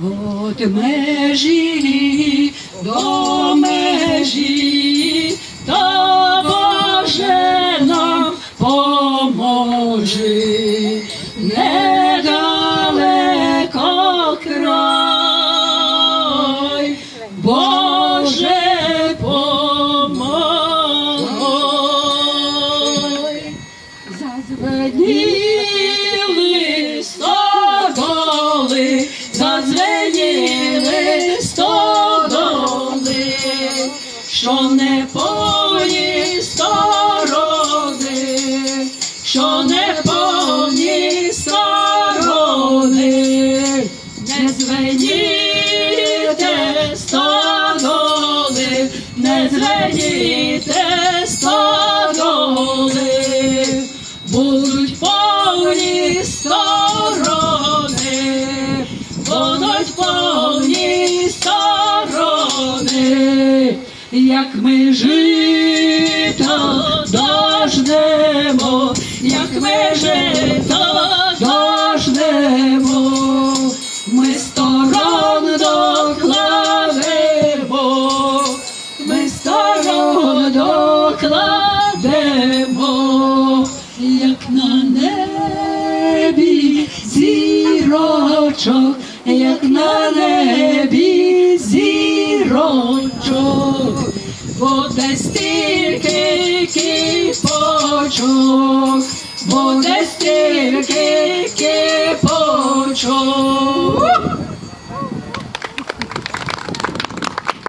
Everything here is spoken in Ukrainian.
От межі до межі, та Боже нам поможи, недалеко край, Боже помой. Зазвеніли що не повні сторони, що не повні сторони, не звеніте стодоли, не звеніте стодоли, будуть повні сторони, будуть повні як ми жито дожнемо, як ми жито дожнемо, ми сторон докладемо, ми сторон докладемо, як на небі зірочок, як на небі буде стільки кіпочок, буде стільки кіпочок.